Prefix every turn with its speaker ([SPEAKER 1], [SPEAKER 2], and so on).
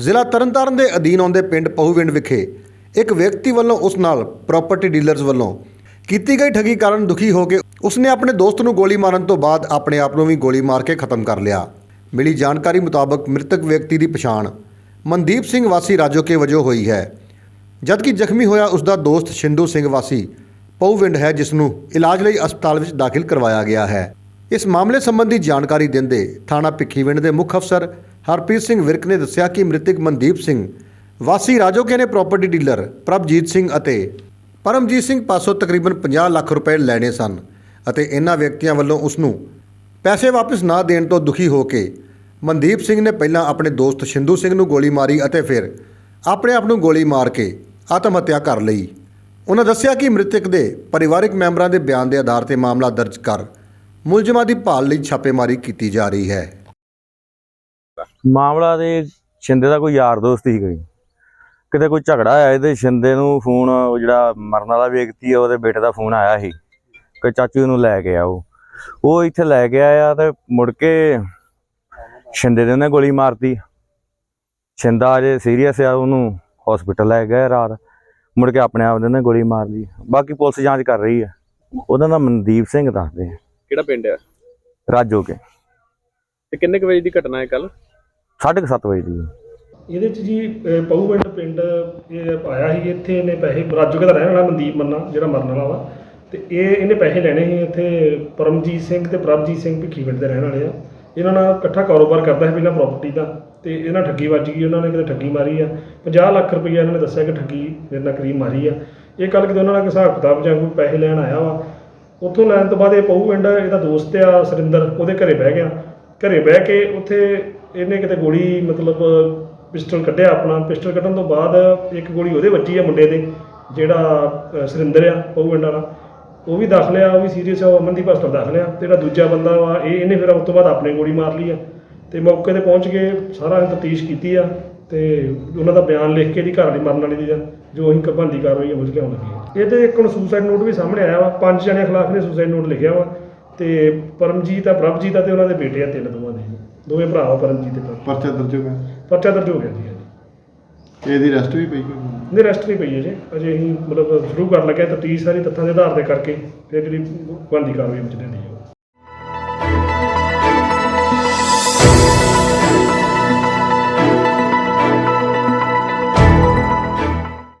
[SPEAKER 1] ਜ਼ਿਲ੍ਹਾ ਤਰਨਤਾਰਨ ਦੇ ਅਧੀਨ ਆਉਂਦੇ ਪਿੰਡ ਪਹੂਵਿੰਡ ਵਿਖੇ ਇੱਕ ਵਿਅਕਤੀ ਵੱਲੋਂ ਉਸ ਨਾਲ ਪ੍ਰਾਪਰਟੀ ਡੀਲਰਸ ਵੱਲੋਂ ਕੀਤੀ ਗਈ ਠੱਗੀ ਕਾਰਨ ਦੁਖੀ ਹੋ ਕੇ ਉਸਨੇ ਆਪਣੇ ਦੋਸਤ ਨੂੰ ਗੋਲੀ ਮਾਰਨ ਤੋਂ ਬਾਅਦ ਆਪਣੇ ਆਪ ਨੂੰ ਵੀ ਗੋਲੀ ਮਾਰ ਕੇ ਖਤਮ ਕਰ ਲਿਆ। ਮਿਲੀ ਜਾਣਕਾਰੀ ਮੁਤਾਬਕ ਮ੍ਰਿਤਕ ਵਿਅਕਤੀ ਦੀ ਪਛਾਣ ਮਨਦੀਪ ਸਿੰਘ ਵਾਸੀ ਰਾਜੋਕੇ ਵਜੋਂ ਹੋਈ ਹੈ। ਜਦਕਿ ਜ਼ਖਮੀ ਹੋਇਆ ਉਸ ਦਾ ਦੋਸਤ ਸ਼ਿੰਦੂ ਸਿੰਘ ਵਾਸੀ ਪਉਵਿੰਡ ਹੈ, ਜਿਸ ਨੂੰ ਇਲਾਜ ਲਈ ਹਸਪਤਾਲ ਵਿੱਚ ਦਾਖਲ ਕਰਵਾਇਆ ਗਿਆ ਹੈ। ਇਸ ਮਾਮਲੇ ਸੰਬੰਧੀ ਜਾਣਕਾਰੀ ਦਿੰਦੇ ਥਾਣਾ ਭਿੱਖੀਵਿੰਡ ਦੇ ਮੁੱਖ ਅਫਸਰ ਹਰਪ੍ਰੀਤ ਸਿੰਘ ਵਿਰਕ ਨੇ ਦੱਸਿਆ ਕਿ ਮ੍ਰਿਤਕ ਮਨਦੀਪ ਸਿੰਘ ਵਾਸੀ ਰਾਜੋਕੇ ਨੇ ਪ੍ਰਾਪਰਟੀ ਡੀਲਰ ਪ੍ਰਭਜੀਤ ਸਿੰਘ ਅਤੇ ਪਰਮਜੀਤ ਸਿੰਘ ਪਾਸੋਂ ਤਕਰੀਬਨ 50 ਲੱਖ ਰੁਪਏ ਲੈਣੇ ਸਨ ਅਤੇ ਇਹਨਾਂ ਵਿਅਕਤੀਆਂ ਵੱਲੋਂ ਉਸ ਨੂੰ ਪੈਸੇ ਵਾਪਸ ਨਾ ਦੇਣ ਤੋਂ ਦੁਖੀ ਹੋ ਕੇ ਮਨਦੀਪ ਸਿੰਘ ਨੇ ਪਹਿਲਾਂ ਆਪਣੇ ਦੋਸਤ ਸ਼ਿੰਦੂ ਸਿੰਘ ਨੂੰ ਗੋਲੀ ਮਾਰੀ ਅਤੇ ਫਿਰ ਆਪਣੇ ਆਪ ਨੂੰ ਗੋਲੀ ਮਾਰ ਕੇ ਆਤਮ ਹੱਤਿਆ ਕਰ ਲਈ। ਉਹਨਾਂ ਦੱਸਿਆ ਕਿ ਮ੍ਰਿਤਕ ਦੇ ਪਰਿਵਾਰਕ ਮੈਂਬਰਾਂ ਦੇ ਬਿਆਨ ਦੇ ਆਧਾਰ ਤੇ ਮਾਮਲਾ ਦਰਜ ਕਰ ਮੁਲਜ਼ਮਾਂ ਦੀ ਭਾਲ ਲਈ ਛਾਪੇਮਾਰੀ ਕੀਤੀ ਜਾ ਰਹੀ ਹੈ।
[SPEAKER 2] ਮਾਮਲਾ ਦੇ ਸ਼ਿੰਦੇ ਦਾ ਕੋਈ ਯਾਰ ਦੋਸਤ ਹੀ ਕੋਈ? ਕਿਤੇ ਕੋਈ ਝਗੜਾ ਆਇਆ ਇਹਦੇ? ਸ਼ਿੰਦੇ ਨੂੰ ਫੋਨ ਉਹ ਜਿਹੜਾ ਮਰਨ ਵਾਲਾ ਵਿਅਕਤੀ ਆ ਉਹਦੇ ਬੇਟੇ ਦਾ ਫੋਨ ਆਇਆ ਸੀ। ਕਿ ਚਾਚੂ ਨੂੰ ਲੈ ਕੇ ਆਓ। ਉਹ ਇੱਥੇ ਲੈ ਕੇ ਆਇਆ ਤੇ ਮੁੜ ਕੇ ਸ਼ਿੰਦੇ ਦੇ ਉਹਨੇ ਗੋਲੀ ਮਾਰਤੀ। ਸ਼ਿੰਦਾ ਅਜੇ ਸੀਰੀਅਸ ਆ ਉਹਨੂੰ ਹਸਪੀਟਲ ਲੈ ਗਏ ਰਾਤ। ਮੁੜ ਕੇ ਆਪਣੇ ਆਪ ਦੇ ਗੋਲੀ ਮਾਰ ਲਈ। ਬਾਕੀ ਪੁਲਿਸ ਜਾਂਚ ਕਰ ਰਹੀ ਹੈ ਉਹਦਾ ਨਾਮ ਮਨਦੀਪ ਸਿੰਘ ਦੱਸਦੇ ਆ।
[SPEAKER 3] ਕਿਹੜਾ ਪਿੰਡ ਹੈ
[SPEAKER 2] ਰਾਜੋ ਕੇ
[SPEAKER 3] ਤੇ ਕਿੰਨੇ ਕੁ ਵਜੇ ਦੀ ਘਟਨਾ ਹੈ ਕੱਲ
[SPEAKER 2] 7:30 ਵਜੇ ਦੀ।
[SPEAKER 4] ਇਹਦੇ ਚ ਜੀ, ਅਹ ਪਹੂਵਿੰਡ ਪਿੰਡ, ਇਹ ਆਇਆ ਸੀ ਇੱਥੇ, ਇਹਨੇ ਪੈਸੇ ਰਾਜੂਕੇ ਦਾ ਰਹਿਣ ਵਾਲਾ ਮਨਦੀਪ ਮੰਨਾ, ਜਿਹੜਾ ਮਰਨ ਵਾਲਾ ਵਾ। ਤੇ ਇਹ, ਇਹਨੇ ਪੈਸੇ ਲੈਣੇ ਸੀ ਇੱਥੇ ਪਰਮਜੀਤ ਸਿੰਘ ਤੇ ਪ੍ਰਭਜੀਤ ਸਿੰਘ ਭਿੱਖੀਵਿੰਡ ਦੇ ਰਹਿਣ ਵਾਲੇ ਆ। ਇਹਨਾਂ ਨਾਲ ਇਕੱਠਾ ਕਾਰੋਬਾਰ ਕਰਦਾ ਸੀ ਪਹਿਲਾਂ ਪ੍ਰਾਪਰਟੀ ਦਾ, ਤੇ ਇਹਨਾਂ ਠੱਗੀ ਵੱਜ ਗਈ, ਉਹਨਾਂ ਨੇ ਕਿਤੇ ਠੱਗੀ ਮਾਰੀ ਆ। 50 ਲੱਖ ਰੁਪਈਆ ਇਹਨਾਂ ਨੇ ਦੱਸਿਆ ਕਿ ਠੱਗੀ ਮੇਰੇ ਨਾਲ ਕਰੀਬ ਮਾਰੀ ਆ। ਇਹ ਕੱਲ ਕਿਤੇ ਉਹਨਾਂ ਨਾਲ ਹਿਸਾਬ ਕਿਤਾਬ ਜਾਂ ਕੋਈ ਪੈਸੇ ਲੈਣ ਆਇਆ ਵਾ। ਉੱਥੋਂ ਲੈਣ ਤੋਂ ਬਾਅਦ ਇਹ ਪਹੂਵਿੰਡ ਇਹਦਾ ਦੋਸਤ ਆ ਸੁਰਿੰਦਰ, ਉਹਦੇ ਘਰੇ ਬਹਿ ਗਿਆ। ਘਰੇ ਬਹਿ ਕੇ ਉੱਥੇ ਇਹਨੇ ਕਿਤੇ ਗੋਲੀ ਮਤਲਬ ਪਿਸਟਲ ਕੱਢਿਆ ਆਪਣਾ। ਪਿਸਟਲ ਕੱਢਣ ਤੋਂ ਬਾਅਦ ਇੱਕ ਗੋਲੀ ਉਹਦੇ ਵੱਜੀ ਆ ਮੁੰਡੇ ਦੇ ਜਿਹੜਾ ਅ, ਆ ਉਹ ਪਿੰਡ ਵਾਲਾ। ਉਹ ਵੀ ਦਾਖਲ ਆ ਉਹ ਵੀ ਸੀਰੀਅਸ ਆ ਉਹ ਅਮਨਦੀਪ ਹਸਪਤਾਲ ਦਾਖਲ ਆ। ਤੇ ਜਿਹੜਾ ਦੂਜਾ ਬੰਦਾ ਵਾ ਇਹ ਇਹਨੇ ਫਿਰ ਉਸ ਤੋਂ ਬਾਅਦ ਆਪਣੇ ਗੋਲੀ ਮਾਰ ਲਈ ਆ। ਤੇ ਮੌਕੇ ਤੇ ਪਹੁੰਚ ਕੇ ਸਾਰਾ ਤਫਤੀਸ਼ ਕੀਤੀ ਆ। ਤੇ ਉਹਨਾਂ ਦਾ ਬਿਆਨ ਲਿਖ ਕੇ ਇਹਦੀ ਘਰ ਵਾਲੀ ਮਰਨ ਵਾਲੀ ਦੀ ਆ, ਜੋ ਅਸੀਂ ਕਬੰਦੀ ਕਾਰਵਾਈ ਅਮਲ ਚ ਲਿਆਉਣ ਲੱਗੇ ਆ। ਇਹਦੇ ਇੱਕ ਹੁਣ ਸੁਸਾਈਡ ਨੋਟ ਵੀ ਸਾਹਮਣੇ ਆਇਆ ਵਾ। ਪੰਜ ਜਣਿਆਂ ਖਿਲਾਫ ਨੇ ਸੁਸਾਈਡ ਨੋਟ ਲਿਖਿਆ ਵਾ। ਤੇ ਪਰਮਜੀਤ ਆ ਪ੍ਰਭਜੀਤ ਆ ਤੇ ਉਹਨਾਂ ਦੇ ਬੇਟੇ ਆ ਤਿੰਨ ਦੋਵਾਂ ਦੇ। ਦੋਵੇਂ ਭਰਾ ਵਾ ਪਰਮਜੀਤ ਤੇ ਪ੍ਰਭ
[SPEAKER 5] ਪਰਚਾ ਦਰਜ ਹੋ ਗਿਆ?
[SPEAKER 4] ਪਰਚਾ ਦਰਜ ਹੋ ਗਿਆ ਜੀ।
[SPEAKER 5] ਇਹਦੀ ਰੈਸਟ ਵੀ ਪਈ ਕੋਈ
[SPEAKER 4] ਨਹੀਂ? ਰੈਸਟ ਨਹੀਂ ਪਈ ਹੈ ਜੀ ਅਜੇ ਅਸੀਂ ਮਤਲਬ ਸ਼ੁਰੂ ਕਰਨ ਲੱਗੇ ਤਫਤੀਸ਼ ਸਾਰੀ ਤੱਥਾਂ ਦੇ ਆਧਾਰ ਤੇ ਕਰਕੇ ਫਿਰ ਜਿਹੜੀ ਬਣਦੀ ਕਾਰਵਾਈ ਵਿੱਚ ਲੈਂਦੀ ਹੈ।